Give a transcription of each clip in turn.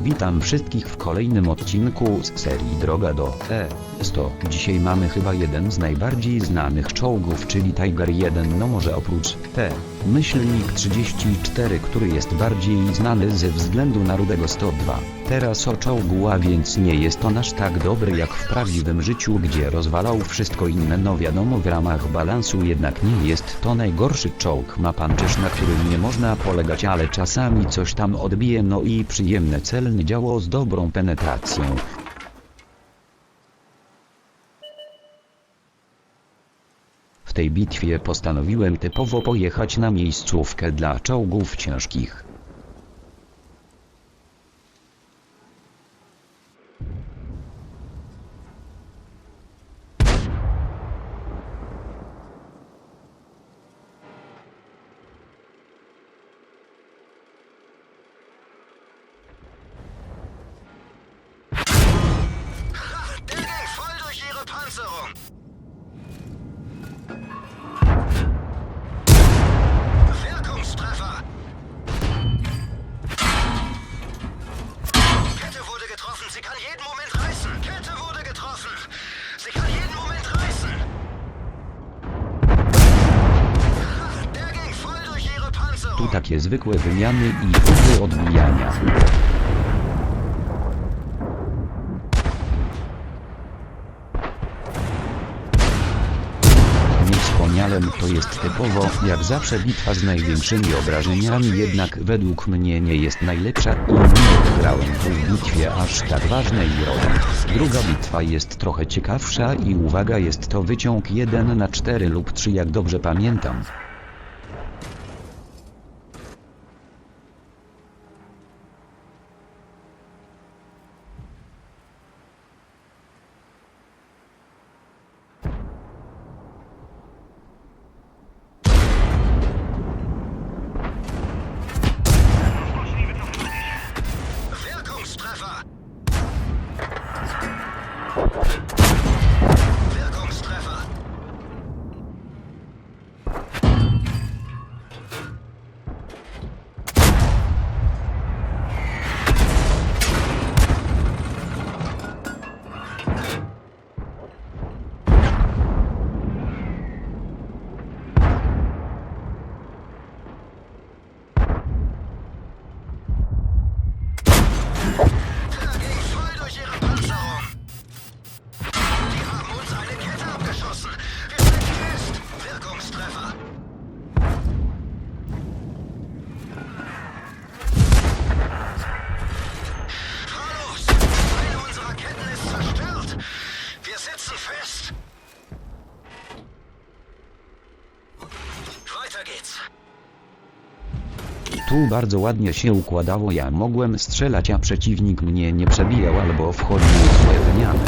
Witam wszystkich w kolejnym odcinku z serii Droga do E100. Dzisiaj mamy chyba jeden z najbardziej znanych czołgów, czyli Tiger 1, no może oprócz T. Myślnik 34, który jest bardziej znany ze względu na Rudego 102. Teraz o czołgu, a więc nie jest on aż tak dobry jak w prawdziwym życiu, gdzie rozwalał wszystko inne, no wiadomo w ramach balansu jednak nie jest to najgorszy czołg, ma pancerz na którym nie można polegać, ale czasami coś tam odbije, no i przyjemne celne działo z dobrą penetracją. Tej bitwie postanowiłem typowo pojechać na miejscówkę dla czołgów ciężkich. Takie zwykłe wymiany i próby odbijania. Wspomniałem, to jest typowo, jak zawsze bitwa z największymi obrażeniami, jednak według mnie nie jest najlepsza i nie odgrałem w bitwie aż tak ważnej roli. Druga bitwa jest trochę ciekawsza i uwaga jest to wyciąg 1 na 4 lub 3 jak dobrze pamiętam. Tu bardzo ładnie się układało, ja mogłem strzelać, a przeciwnik mnie nie przebijał albo wchodził w złe wymiany.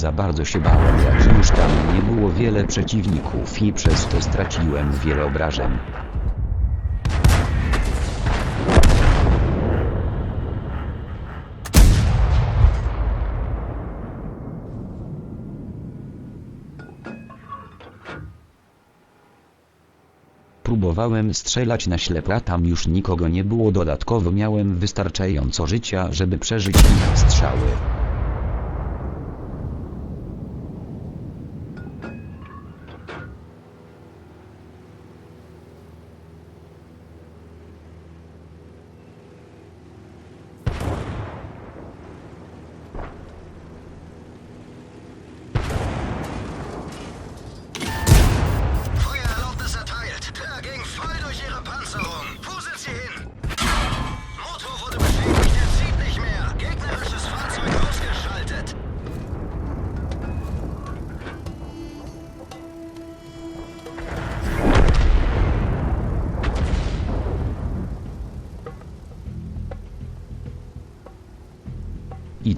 Za bardzo się bałem, jak już tam nie było wiele przeciwników i przez to straciłem wiele obrażeń. Próbowałem strzelać na ślepo, a tam już nikogo nie było, dodatkowo miałem wystarczająco życia, żeby przeżyć ich strzały.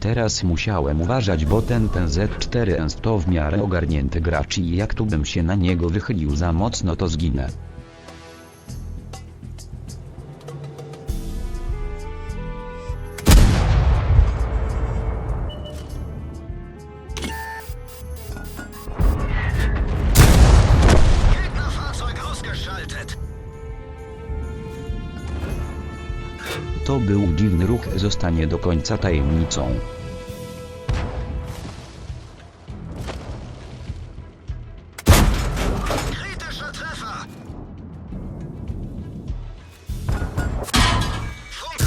Teraz musiałem uważać, bo ten ten Z4 to w miarę ogarnięty gracz i jak tu bym się na niego wychylił za mocno to zginę. Dziwny ruch, zostanie do końca tajemnicą.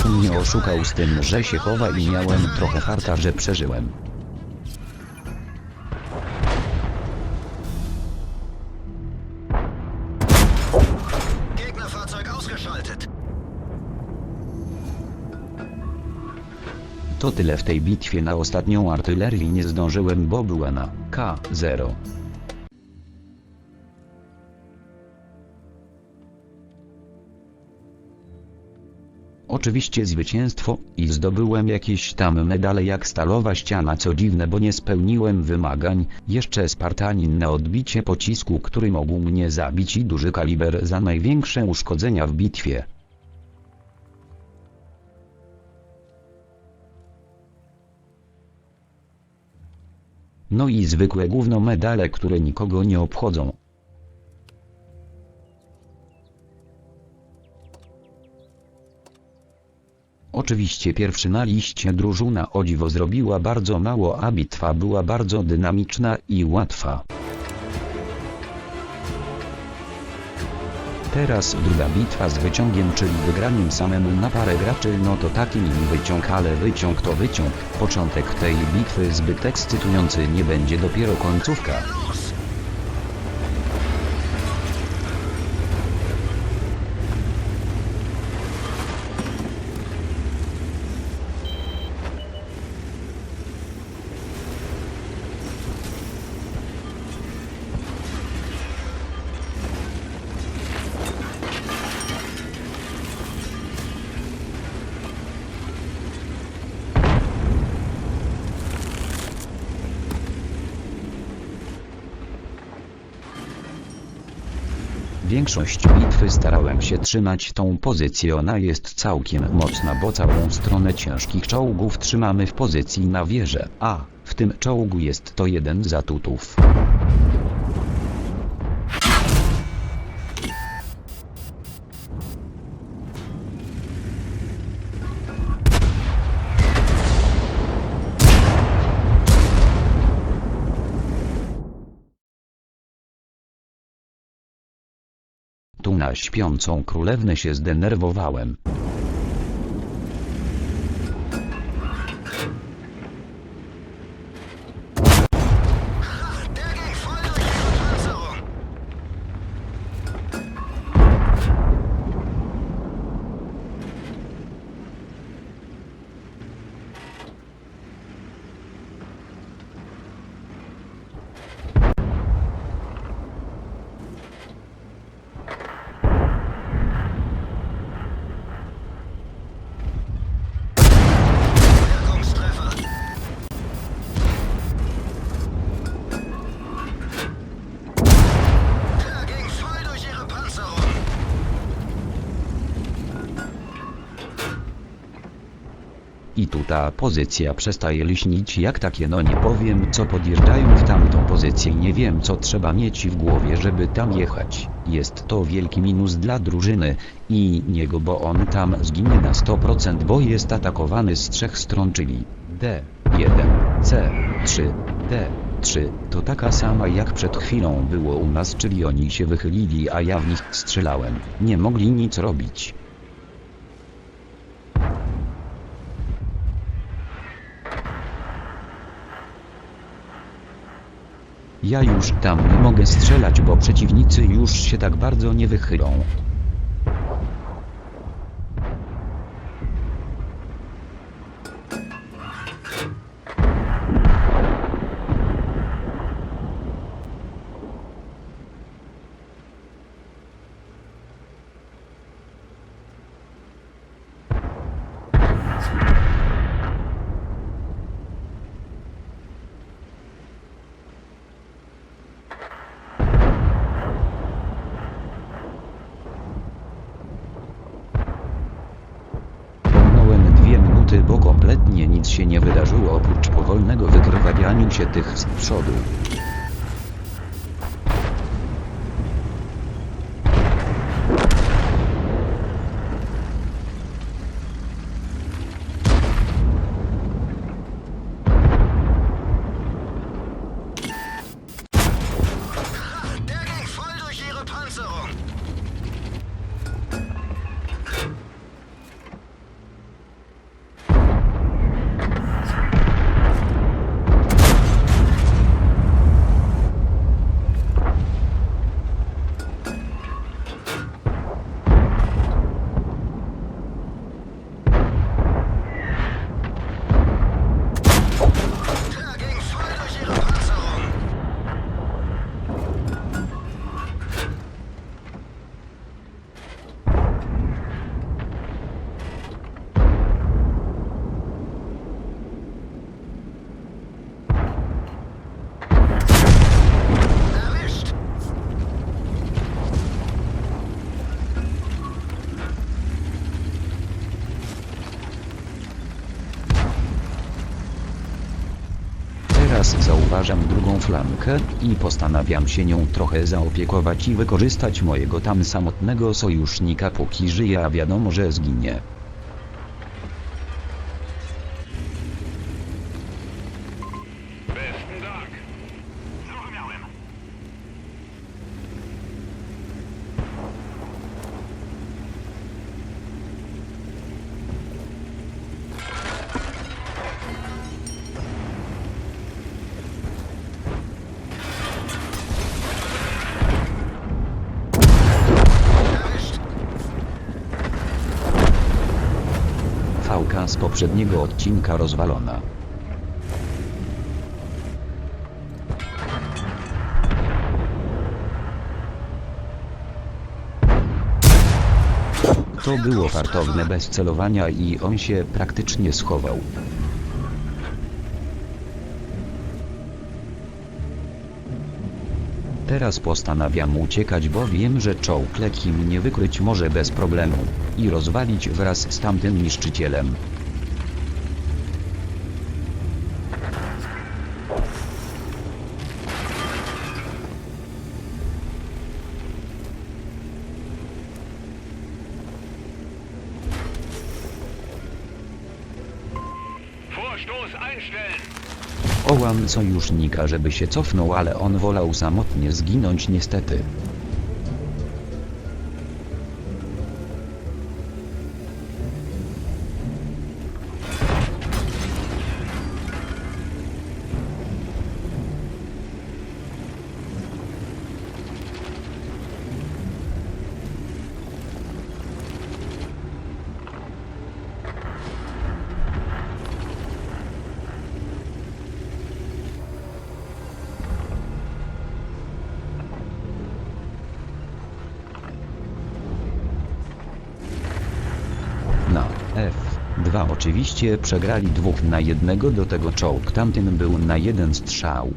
Mnie oszukał z tym, że się chowa i miałem trochę farta, że przeżyłem. To tyle w tej bitwie na ostatnią artylerię nie zdążyłem, bo była na K0. Oczywiście zwycięstwo i zdobyłem jakieś tam medale jak stalowa ściana co dziwne bo nie spełniłem wymagań, jeszcze Spartanin na odbicie pocisku który mógł mnie zabić i duży kaliber za największe uszkodzenia w bitwie. No i zwykłe gówno medale które nikogo nie obchodzą. Oczywiście pierwszy na liście drużyna o dziwo zrobiła bardzo mało a bitwa była bardzo dynamiczna i łatwa. Teraz druga bitwa z wyciągiem czyli wygraniem samemu na parę graczy no to taki mini wyciąg ale wyciąg to wyciąg. Początek tej bitwy zbyt ekscytujący nie będzie dopiero końcówka. Większość bitwy starałem się trzymać tą pozycję ona jest całkiem mocna bo całą stronę ciężkich czołgów trzymamy w pozycji na wieżę, a w tym czołgu jest to jeden z atutów. Tu na śpiącą królewnę się zdenerwowałem. Tu ta pozycja przestaje liśnić jak takie no nie powiem co podjeżdżają w tamtą pozycję nie wiem co trzeba mieć w głowie żeby tam jechać. Jest to wielki minus dla drużyny i niego bo on tam zginie na 100% bo jest atakowany z trzech stron czyli D1, C3, D3 to taka sama jak przed chwilą było u nas czyli oni się wychylili a ja w nich strzelałem. Nie mogli nic robić. Ja już tam nie mogę strzelać, bo przeciwnicy już się tak bardzo nie wychylą. Wykrwawianiu się tych z przodu. Flankę i postanawiam się nią trochę zaopiekować i wykorzystać mojego tam samotnego sojusznika póki żyje, a wiadomo, że zginie. Poprzedniego odcinka rozwalona. To było fartowne bez celowania i on się praktycznie schował. Teraz postanawiam uciekać, bo wiem, że czołg lekki mnie wykryć może bez problemu i rozwalić wraz z tamtym niszczycielem. Vorstoß einstellen. Ołam sojusznika, żeby się cofnął, ale on wolał samotnie zginąć niestety. F2 oczywiście przegrali dwóch na jednego do tego czołg tamtym był na jeden strzał.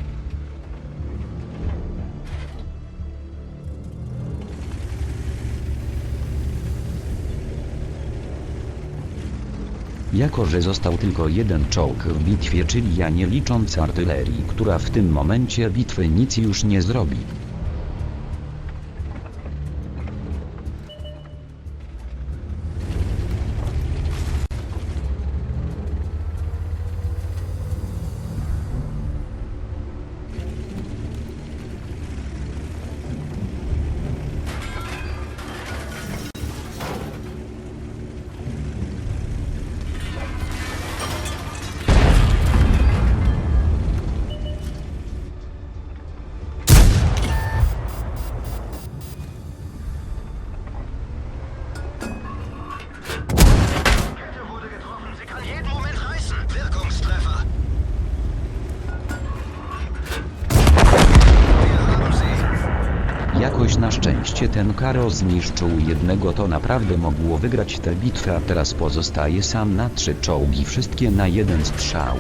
Jako, że został tylko jeden czołg w bitwie, czyli ja nie licząc artylerii, która w tym momencie bitwy nic już nie zrobi. Jakoś na szczęście ten Karo zniszczył jednego to naprawdę mogło wygrać tę bitwę a teraz pozostaje sam na trzy czołgi wszystkie na jeden strzał.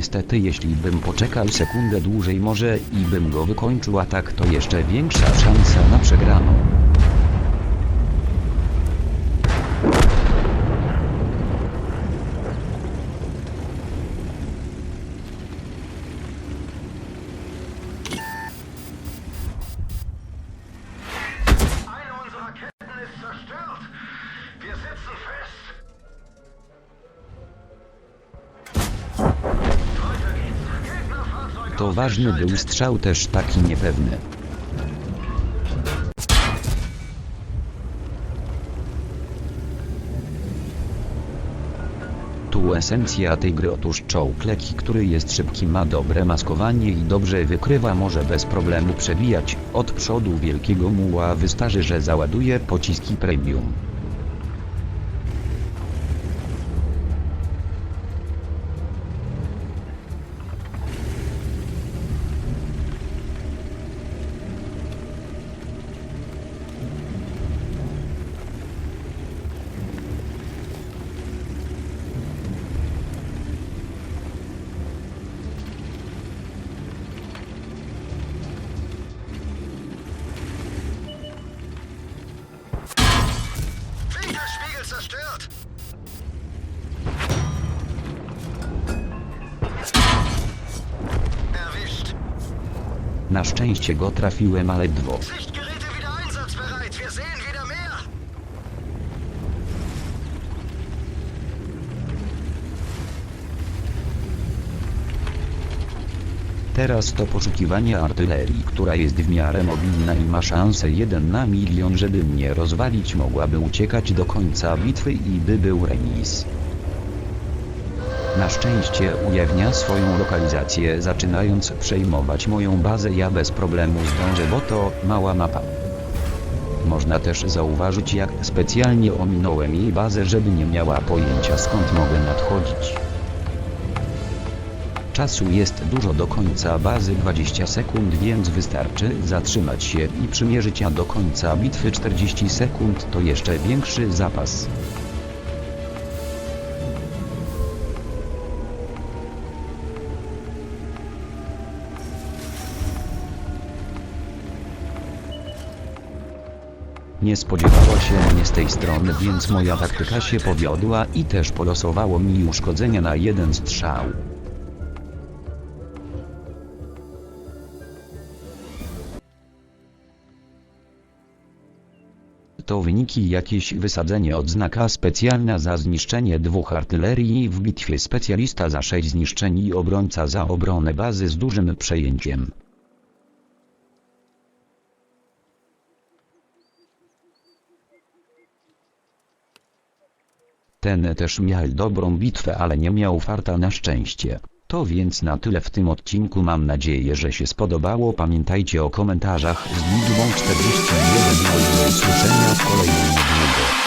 Niestety jeśli bym poczekał sekundę dłużej może i bym go wykończył a tak to jeszcze większa szansa na przegraną. Ważny był strzał też taki niepewny. Tu esencja tej gry otóż czołg leki, który jest szybki ma dobre maskowanie i dobrze wykrywa może bez problemu przewijać. Od przodu wielkiego muła wystarczy, że załaduje pociski premium. Na szczęście go trafiłem ale dwo. Teraz to poszukiwanie artylerii, która jest w miarę mobilna i ma szansę 1 na milion, żeby mnie rozwalić mogłaby uciekać do końca bitwy i by był remis. Na szczęście ujawnia swoją lokalizację zaczynając przejmować moją bazę ja bez problemu zdążę bo to mała mapa. Można też zauważyć jak specjalnie ominąłem jej bazę żeby nie miała pojęcia skąd mogę nadchodzić. Czasu jest dużo do końca bazy 20 sekund, więc wystarczy zatrzymać się i przymierzyć, a do końca bitwy 40 sekund to jeszcze większy zapas. Nie spodziewała się mnie z tej strony, więc moja taktyka się powiodła i też polosowało mi uszkodzenia na jeden strzał. To wyniki jakieś wysadzenie odznaka specjalna za zniszczenie dwóch artylerii w bitwie specjalista za 6 zniszczeń i obrońca za obronę bazy z dużym przejęciem. Ten też miał dobrą bitwę, ale nie miał farta na szczęście. To więc na tyle w tym odcinku mam nadzieję, że się spodobało. Pamiętajcie o komentarzach z liczbą 41 i do usłyszenia w kolejnym.